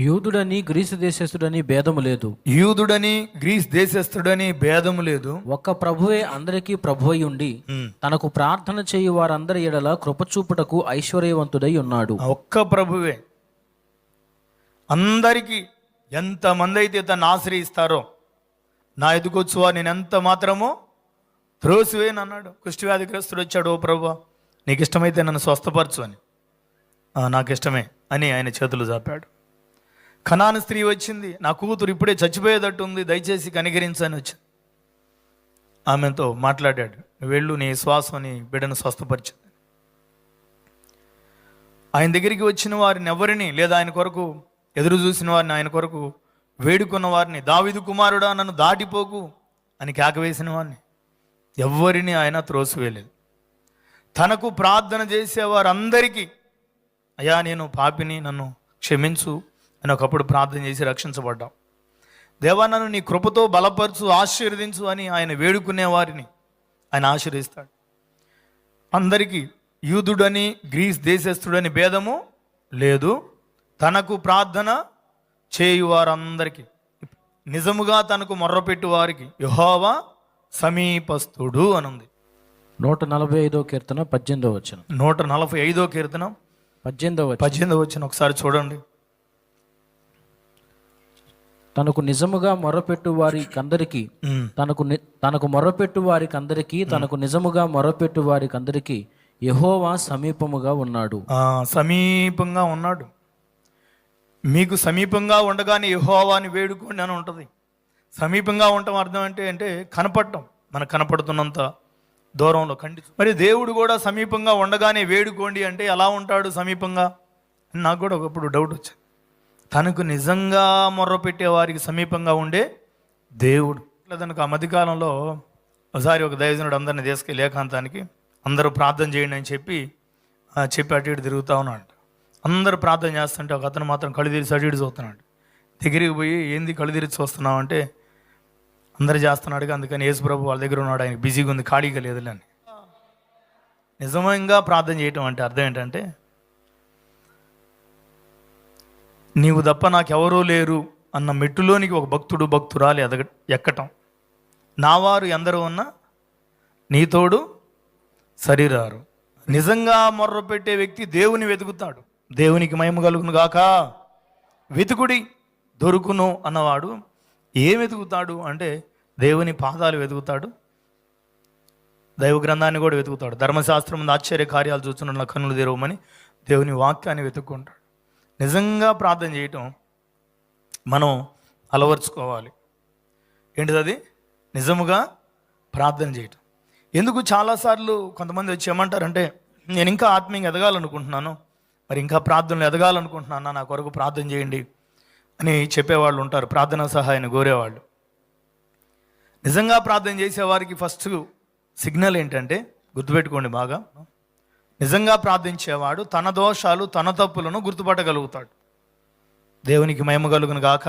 యూదుడని Greece దేశస్థుడని భేదము లేదు. యూదుడని grace దేశస్థుడని భేదము లేదు. ఒక్క ప్రభువే అందరికీ ప్రభు అయి ఉండి తనకు ప్రార్థన చేయు వారందరి ఎడల కృపచూపుటకు ఐశ్వర్యవంతుడై ఉన్నాడు. ఒక్క ప్రభువే. అందరికీ ఎంతమంది అయితే తను ఆశ్రయిస్తారో నా ఎదుకొచ్చువా నేను ఎంత మాత్రమో త్రోసివేను అన్నాడు కుష్టివ్యాధిగ్రస్తుడు వచ్చాడు ఓ ప్రభు నీకు ఇష్టమైతే నన్ను స్వస్థపరచు అని. నాకు ఇష్టమే అని ఆయన చేతులు చాపాడు కణాను స్త్రీ వచ్చింది నా కూతురు ఇప్పుడే చచ్చిపోయేటట్టు ఉంది దయచేసి కనికరించని వచ్చింది. ఆమెతో మాట్లాడాడు "నువ్వు వెళ్ళు నీ శ్వాసం నీ బిడ్డను స్వస్థపరిచింది ఆయన దగ్గరికి వచ్చిన వారిని ఎవరిని లేదా ఆయన కొరకు ఎదురు చూసిన వారిని ఆయన కొరకు వేడుకున్న వారిని దావిదు కుమారుడా నన్ను దాటిపోకు అని కేకవేసిన వారిని. ఎవ్వరిని ఆయన త్రోసివేయలేదు. తనకు ప్రార్థన చేసే వారందరికీ అయ్యా నేను పాపిని నన్ను క్షమించు. అని ఒకప్పుడు ప్రార్థన చేసి రక్షించబడ్డాం. దేవా నన్ను నీ కృపతో బలపరచు ఆశీర్వదించు అని ఆయన వేడుకునే వారిని ఆయన ఆశీర్దిస్తాడు అందరికీ యూదుడని గ్రీస్ దేశస్థుడని భేదము లేదు. తనకు ప్రార్థన చేయు వారందరికీ నిజముగా తనకు మొర్రపెట్టు వారికి యహోవా సమీపస్థుడు అనుంది. నూట నలభై ఐదో కీర్తన పద్దెనిమిదో వచ్చిన నూట నలభై ఐదో కీర్తనం పద్దెనిమిదో పద్దెనిమిదో వచ్చిన ఒకసారి చూడండి. తనకు నిజముగా మొరపెట్టు వారికందరికీ ఉమ్. తనకు తనకు మొరపెట్టు వారికందరికీ తనకు నిజముగా మొరపెట్టు వారికందరికీ యహోవా సమీపముగా ఉన్నాడు. ఆ, సమీపంగా ఉన్నాడు. మీకు సమీపంగా ఉండగానే యహోవాని వేడుకోండి అని ఉంటుంది. సమీపంగా ఉండటం అర్థం అంటే అంటే కనపడటం. మనకు కనపడుతున్నంత దూరంలో ఖండి మరి దేవుడు కూడా సమీపంగా ఉండగానే వేడుకోండి అంటే ఎలా ఉంటాడు సమీపంగా? నాకు కూడా ఒకప్పుడు డౌట్ వచ్చింది తనకు నిజంగా మొర్రపెట్టే వారికి సమీపంగా ఉండే దేవుడు. ఇట్లా తనకు ఆ మధ్యకాలంలో ఒకసారి ఒక దైవజనుడు అందరిని తీసుకెళ్ళి ఏకాంతానికి అందరూ ప్రార్థన చేయండి అని చెప్పి చెప్పి అటు ఇటు తిరుగుతూ ఉన్నాడు అందరూ ప్రార్థన చేస్తుంటే ఒక అతను మాత్రం కళ్ళు తెరిచి అటు ఇటు చూస్తున్నాడు. దగ్గరికి పోయి ఏంది కళ్ళు తెరిచి చూస్తున్నావు అంటే అందరు చేస్తున్నాడు అందుకని యేసుప్రభు వాళ్ళ దగ్గర ఉన్నాడు ఆయన బిజీగా ఉంది ఖాళీగా లేదులే అని. నిజంగా ప్రార్థన చేయటం అంటే అర్థం ఏంటంటే నీవు తప్ప నాకెవరూ లేరు అన్న మెట్టులోనికి ఒక భక్తుడు భక్తురాలు ఎదగ ఎక్కటం. నావారు ఎందరూ ఉన్నా నీతోడు సరిరారు నిజంగా మొర్ర పెట్టే వ్యక్తి దేవుని వెతుకుతాడు. దేవునికి మహిమ కలుగును గాక. వెతుకుడి దొరుకును అన్నవాడు ఏం వెతుకుతాడు అంటే దేవుని పాదాలు వెతుకుతాడు? దైవ గ్రంథాన్ని కూడా వెతుకుతాడు. ధర్మశాస్త్రం ముందు ఆశ్చర్య కార్యాలు చూస్తున్న కన్నులు తెరవమని దేవుని వాక్యాన్ని వెతుక్కుంటాడు. నిజంగా ప్రార్థన చేయటం మనం అలవర్చుకోవాలి. ఏంటిది అది? నిజముగా ప్రార్థన చేయటం. ఎందుకు చాలాసార్లు కొంతమంది వచ్చి ఏమంటారంటే నేను ఇంకా ఆత్మీయంగా ఎదగాలనుకుంటున్నాను. మరి ఇంకా ప్రార్థనలు ఎదగాలనుకుంటున్నాను? నా కొరకు ప్రార్థన చేయండి. అని చెప్పేవాళ్ళు ఉంటారు. ప్రార్థనా సహాయాన్ని కోరేవాళ్ళు. నిజంగా ప్రార్థన చేసేవారికి ఫస్ట్ సిగ్నల్ ఏంటంటే గుర్తుపెట్టుకోండి బాగా నిజంగా ప్రార్థించేవాడు తన దోషాలు తన తప్పులను గుర్తుపట్టగలుగుతాడు. దేవునికి మహిమ కలుగును గాక.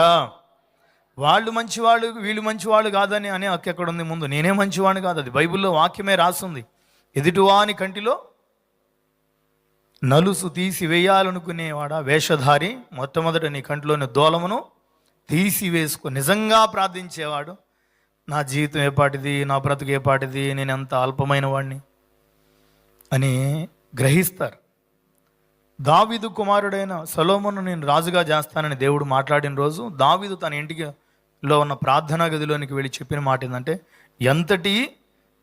వాళ్ళు మంచివాళ్ళు వీళ్ళు మంచివాళ్ళు కాదని అని అక్కెక్కడ ఉంది ముందు? నేనే మంచివాడిని కాదు అది బైబిల్లో వాక్యమే రాస్తుంది ఎదుటివాని కంటిలో నలుసు తీసి వేయాలనుకునేవాడా వేషధారి? మొట్టమొదట నీ కంటిలోని దోలమును తీసివేసుకో నిజంగా ప్రార్థించేవాడు? నా జీవితం ఏపాటిది నా బ్రతుకు ఏపాటిది నేను ఎంత అల్పమైన వాడిని అని గ్రహిస్తారు. దావిదు కుమారుడైన సలోమను నేను రాజుగా చేస్తానని దేవుడు మాట్లాడిన రోజు దావిదు తన ఇంటికి లో ఉన్న ప్రార్థనా గదిలోనికి వెళ్ళి చెప్పిన మాట ఏంటంటే ఎంతటి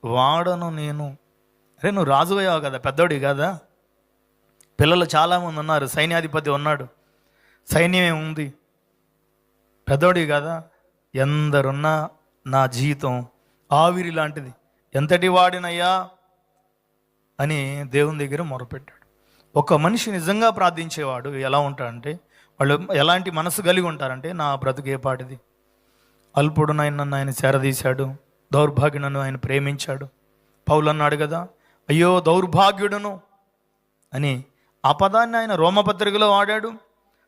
వాడను నేను. అరే నువ్వు రాజు అయ్యావు కదా పెద్దోడి కదా? పిల్లలు చాలామంది ఉన్నారు సైన్యాధిపతి ఉన్నాడు. సైన్యమే ఉంది. పెద్దోడి కదా? ఎందరున్నా నా జీవితం ఆవిరి లాంటిది. ఎంతటి వాడినయ్యా? అని దేవుని దగ్గర మొరపెట్టాడు. ఒక మనిషి నిజంగా ప్రార్థించేవాడు ఎలా ఉంటాడంటే వాళ్ళు ఎలాంటి మనసు కలిగి ఉంటారంటే నా బ్రతుకే పాటిది? అల్పుడు నన్ను ఆయన చేరదీశాడు. దౌర్భాగ్యుడను ఆయన ప్రేమించాడు. పౌలు అన్నాడు కదా అయ్యో దౌర్భాగ్యుడను అని ఆ పదాన్ని ఆయన రోమపత్రికలో వాడాడు.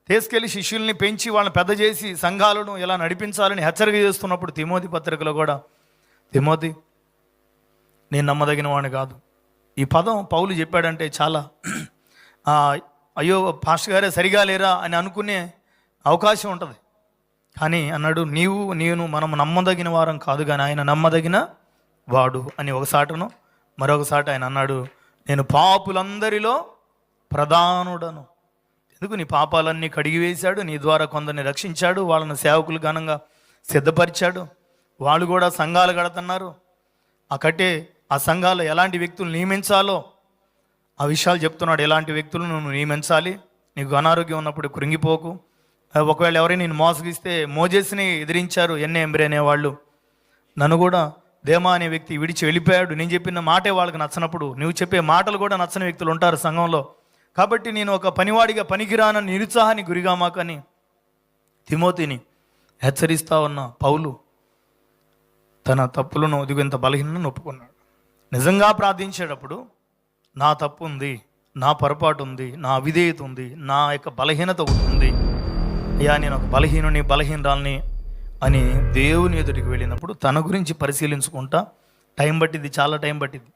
తీసుకెళ్ళి శిష్యుల్ని పెంచి వాళ్ళని పెద్ద చేసి సంఘాలను ఎలా నడిపించాలని హెచ్చరిక చేస్తున్నప్పుడు తిమోతి పత్రికలో కూడా తిమోతి నేను నమ్మదగిన వాడిని కాదు. ఈ పదం పౌలు చెప్పాడంటే చాలా అయ్యో పాస్టర్ గారే సరిగా లేరా? అని అనుకునే అవకాశం ఉంటుంది. కానీ అన్నాడు నీవు నేను మనం నమ్మదగిన వారం కాదు కానీ ఆయన నమ్మదగిన వాడు అని ఒకసాటను మరొకసాట ఆయన అన్నాడు నేను పాపులందరిలో ప్రధానుడను. ఎందుకు నీ పాపాలన్నీ కడిగి వేశాడు? నీ ద్వారా కొందరిని రక్షించాడు. వాళ్ళని సేవకులు ఘనంగా సిద్ధపరిచాడు. వాళ్ళు కూడా సంఘాలు కడుతున్నారు. అక్కటే ఆ సంఘాలు ఎలాంటి వ్యక్తులు నియమించాలో? ఆ విషయాలు చెప్తున్నాడు. ఎలాంటి వ్యక్తులను నువ్వు నియమించాలి? నీకు అనారోగ్యం ఉన్నప్పుడు కృంగిపోకు. ఒకవేళ ఎవరైనా నేను మోసగిస్తే మోజేస్ని ఎదిరించారు ఎన్ఏ ఎంబ్రే అనేవాళ్ళు. నన్ను కూడా దేమా అనే వ్యక్తి విడిచి వెళ్ళిపోయాడు. నేను చెప్పిన మాటే వాళ్ళకి నచ్చనప్పుడు నువ్వు చెప్పే మాటలు కూడా నచ్చని వ్యక్తులు ఉంటారు సంఘంలో. కాబట్టి నేను ఒక పనివాడిగా పనికిరాన నిరుత్సాహానికి గురిగామాకని తిమోతిని హెచ్చరిస్తా ఉన్న పౌలు తన తప్పులను ఒదిగంత బలహీనను ఒప్పుకున్నాడు. నిజంగా ప్రార్థించేటప్పుడు నా తప్పు ఉంది నా పొరపాటు ఉంది నా అవిధేయత ఉంది నా యొక్క బలహీనత ఉంది. అయ్యా నేను ఒక బలహీనుని బలహీనరాల్ని అని దేవుని ఎదుటికి వెళ్ళినప్పుడు తన గురించి పరిశీలించుకుంటా. టైం పట్టింది చాలా టైం పట్టింది.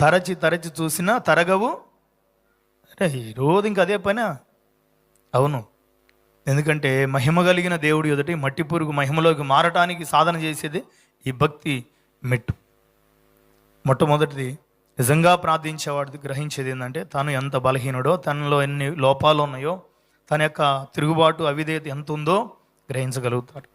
తరచి తరచి చూసినా తరగవు అరే ఈ రోజు ఇంక అదే పనా? అవును. ఎందుకంటే మహిమ కలిగిన దేవుడి ఎదుటి మట్టి పురుగు మహిమలోకి మారటానికి సాధన చేసేది ఈ భక్తి మెట్టు. మొట్టమొదటిది నిజంగా ప్రార్థించేవాడిది గ్రహించేది ఏంటంటే తను ఎంత బలహీనుడో తనలో ఎన్ని లోపాలు ఉన్నాయో తన యొక్క తిరుగుబాటు అవిధేయత ఎంత ఉందో గ్రహించగలుగుతాడు.